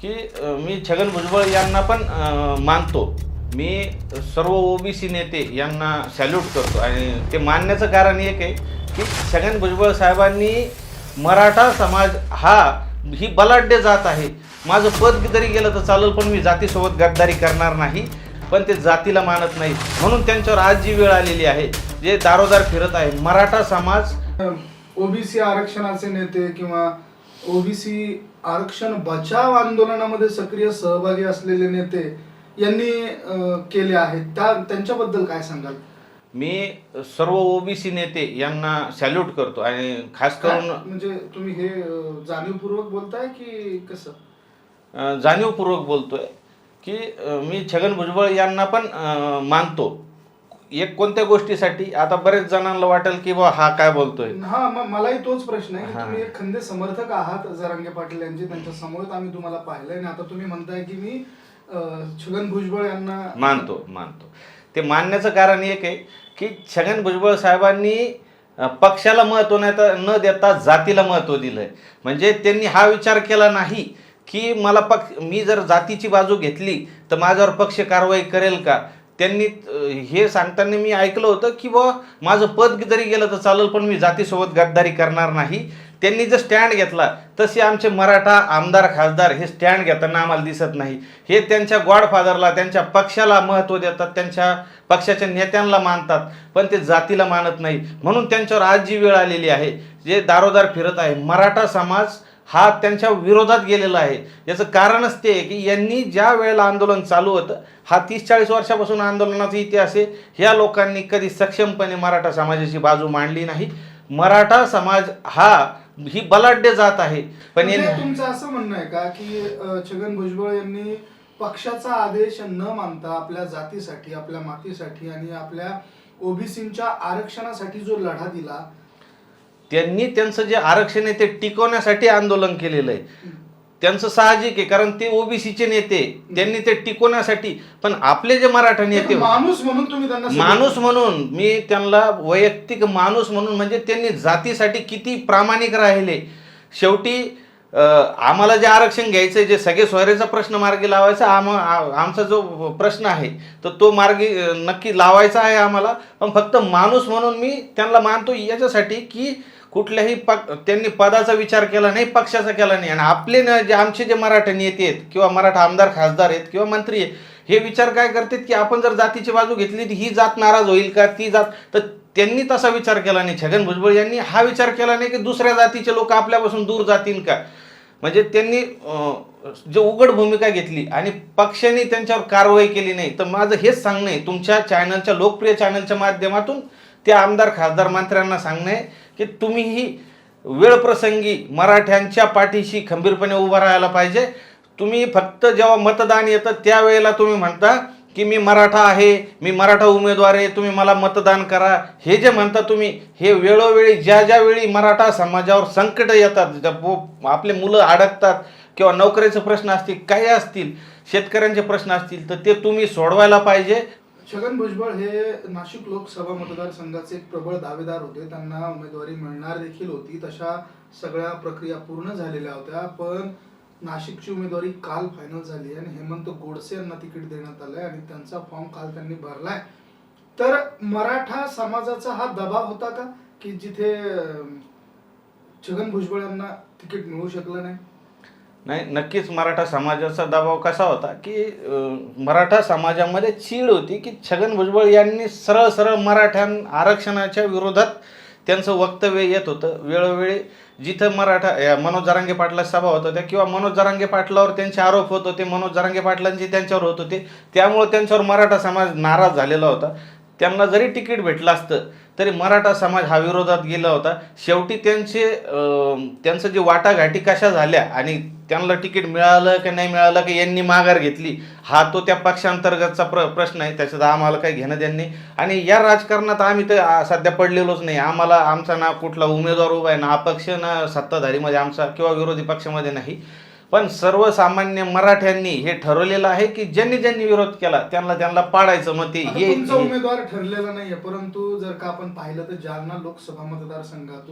की मी छगन भुजबळ यांना पण मानतो. मी सर्व ओबीसी नेते यांना सॅल्यूट करतो. आणि ते मानण्याचं कारण एक आहे की छगन भुजबळ साहेबांनी मराठा समाज हा ही बलाढ्य जात आहे. माझं पद जरी गेलं तर चालेल पण मी जातीसोबत गद्दारी करणार नाही. पण ते जातीला मानत नाही. म्हणून त्यांच्यावर आज जी वेळ आलेली आहे जे दारोदार फिरत आहे मराठा समाज ओबीसी आरक्षणाचे नेते किंवा ओबीसी आरक्षण बचाव आंदोलनामध्ये सक्रिय सहभागी असलेले नेते यांनी केले आहेत. त्या त्यांच्याबद्दल काय सांगाल? मी सर्व ओबीसी नेते यांना सॅल्यूट करतो आणि खास करून म्हणजे तुम्ही हे जाणीवपूर्वक बोलताय की कसं? जाणीवपूर्वक बोलतोय की मी छगन भुजबळ यांना पण मानतो. एक कोणत्या गोष्टीसाठी? आता बरेच जणांना वाटेल की बा हा काय बोलतोय? हा म- मलाही तोच प्रश्न आहे की हा. तुम्ही एक खंदे समर्थक आहात जरांगे पाटील यांचे. त्यांच्यासमोर आम्ही तुम्हाला पाहिलंय आणि आता तुम्ही म्हणताय की मी अं, छगन भुजबळ यांना मानतो मानतो. ते मानण्याचं कारण एक आहे की छगन भुजबळ साहेबांनी अ, पक्षाला महत्त्व नाही तर न देता जातीला महत्त्व दिलंय. म्हणजे त्यांनी हा विचार केला नाही की मला पक्ष मी जर जातीची बाजू घेतली तर माझ्यावर पक्ष कारवाई करेल का? त्यांनी हे सांगताना मी ऐकलं होतं की बुवा माझं पद जरी गेलं तर चालेल पण मी जातीसोबत गद्दारी करणार नाही. त्यांनी जर स्टँड घेतला तसे आमचे मराठा आमदार खासदार हे स्टँड घेताना आम्हाला दिसत नाही. हे त्यांच्या गॉडफादरला त्यांच्या पक्षाला महत्त्व देतात त्यांच्या पक्षाच्या नेत्यांना मानतात पण ते जातीला मानत नाही. म्हणून त्यांच्यावर आज जी वेळ आलेली आहे. जे दारोदार फिरत आहे मराठा समाज हा त्यांच्या विरोधात गेलेला आहे. याचं कारणच ते आहे की यांनी ज्या वेळेला आंदोलन चालू होतं हा तीस चाळीस वर्षापासून आंदोलनाचा इतिहास आहे. ह्या लोकांनी कधी सक्षमपणे मराठा समाजाची बाजू मांडली नाही. मराठा समाज हा ही बलाढ्य जात आहे. पण म्हणजे यांनी तुमचं असं म्हणणं आहे का की छगन भुजबळ यांनी पक्षाचा आदेश न मानता आपल्या जातीसाठी आपल्या मातीसाठी आणि आपल्या ओबीसीच्या आरक्षणासाठी जो लढा दिला त्यांनी त्यांचं जे आरक्षण आहे ते टिकवण्यासाठी आंदोलन केलेलं आहे. त्यांचं साहजिक आहे कारण ते ओबीसीचे नेते त्यांनी ते टिकवण्यासाठी पण आपले जे मराठा नेते माणूस म्हणून तुम्ही त्यांना माणूस म्हणून मी त्यांना वैयक्तिक माणूस म्हणून म्हणजे त्यांनी जातीसाठी किती प्रामाणिक राहिले. शेवटी आम्हाला जे आरक्षण घ्यायचं जे सगळे सोयरेचा प्रश्न मार्गी लावायचा आम आमचा जो प्रश्न आहे तर तो मार्गी अं, नक्की लावायचा आहे आम्हाला. पण फक्त माणूस म्हणून मी त्यांना मानतो याच्यासाठी की कुठल्याही पक त्यांनी पदाचा विचार केला नाही पक्षाचा केला नाही. आणि आपले न जे आमचे जे मराठा नेते आहेत किंवा मराठा आमदार खासदार आहेत किंवा मंत्री आहेत हे विचार काय करतात की आपण जर जातीची बाजू घेतली तर ही जात नाराज होईल का? ती जात तर त्यांनी तसा विचार केला नाही. छगन भुजबळ यांनी हा विचार केला नाही की दुसऱ्या जातीचे लोक आपल्यापासून दूर जातील का? म्हणजे त्यांनी जे उघड भूमिका घेतली आणि पक्षाने त्यांच्यावर कारवाई केली नाही तर माझं हेच सांगणं आहे. तुमच्या चॅनलच्या लोकप्रिय चॅनलच्या माध्यमातून त्या आमदार खासदार मंत्र्यांना सांगणं आहे की तुम्हीही वेळप्रसंगी मराठ्यांच्या पाठीशी खंबीरपणे उभं राहायला पाहिजे. तुम्ही फक्त जेव्हा मतदान येतं त्यावेळेला तुम्ही म्हणता की मी मराठा आहे मी मराठा उमेदवार आहे तुम्ही मला मतदान करा. हे जे म्हणता तुम्ही हे वेळोवेळी ज्या ज्यावेळी मराठा समाजावर संकट येतात आपले मुलं अडकतात किंवा नोकरीचे प्रश्न असतील काही असतील शेतकऱ्यांचे प्रश्न असतील तर ते तुम्ही सोडवायला पाहिजे. छगन भुजबळ हे नाशिक लोकसभा मतदारसंघाचे एक प्रबळ दावेदार होते. त्यांना उमेदवारी मिळणार देखील होती. तशा सगळ्या प्रक्रिया पूर्ण झालेल्या होत्या. पण नाशिकची उमेदवारी काल फायनल झाली आणि हेमंत गोडसे यांना तिकीट देण्यात आलंय आणि त्यांचा फॉर्म काल त्यांनी भरलाय. तर मराठा समाजाचा हा दबाव होता का? की जिथे छगन भुजबळ यांना तिकीट मिळू शकलं नाही? नाही नक्कीच मराठा समाजाचा दबाव कसा होता की मराठा समाजामध्ये चीड होती की छगन भुजबळ यांनी सरळ सरळ मराठ्यां आरक्षणाच्या विरोधात त्यांचं वक्तव्य येत होतं. वेळोवेळी जिथं मराठा या मनोज जरांगे पाटला सभा होत होत्या किंवा मनोज जरांगे पाटलावर त्यांचे आरोप होत होते मनोज जरांगे पाटलांचे त्यांच्यावर होत होते त्यामुळे त्यांच्यावर मराठा समाज नाराज झालेला होता. त्यांना जरी तिकीट भेटलं असतं तरी मराठा समाज हा विरोधात गेला होता. शेवटी त्यांचे त्यांचं जे वाटाघाटी कशा झाल्या आणि त्यांना तिकीट मिळालं की नाही मिळालं की यांनी माघार घेतली हा तो त्या पक्षांतर्गतचा प्र प्रश्न आहे. त्याच्यात आम्हाला काही घेणं नाही. आणि या राजकारणात आम्ही तर सध्या पडलेलोच नाही. आम्हाला आमचा ना कुठला उमेदवार उभा आहे ना अपक्ष ना सत्ताधारीमध्ये आमचा किंवा विरोधी पक्षामध्ये नाही. पण सर्वसामान्य मराठ्यांनी हे ठरवलेलं आहे की ज्यांनी ज्यांनी विरोध केला त्यांना त्यांना पाडायचं मग ते हे उमेदवार ठरलेला नाहीये. परंतु जर का आपण पाहिलं तर जालना लोकसभा मतदारसंघातून